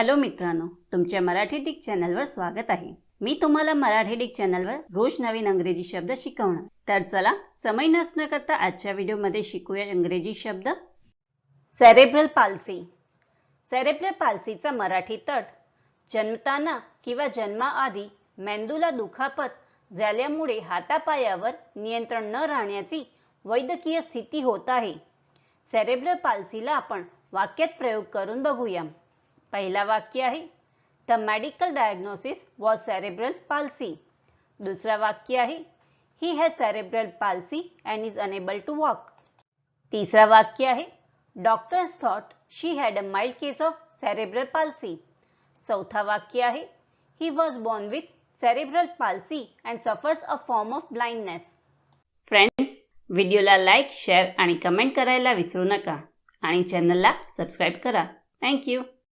Hello मित्रांनो तुमच्या Marathi Dick चॅनलवर स्वागत आहे. मी तुम्हाला मराठी डिक चॅनलवर रोज नवीन अंग्रेजी शब्द शिकवणार. तर चला समय नसणं करता आजच्या व्हिडिओमध्ये शिकूया इंग्रजी शब्द. सेरेब्रल पाल्सी सेरेब्रल पाल्सीचा मराठी तर्थ जन्मताना किंवा जन्माआधी मेंदूला दुखापत झाल्यामुळे हातापायावर नियंत्रण न राहण्याची वैद्यकीय स्थिती होत आहे. सेरेब्रल पाल्सीला आपण वाक्यात प्रयोग करून बघूया. पहिला वाक्य आहे. The medical diagnosis was cerebral palsy दुसरा वाक्य आहे. ही has cerebral palsy and is unable to walk तिसरा वाक्य आहे. Doctors thought she had a mild case of cerebral palsy चौथा वाक्य आहे. He was born with cerebral palsy and suffers a form of blindness friends व्हिडिओला like share आणि comment करायला विसरू नका. आणि चॅनलला सबस्क्राईब करा. थँक्यू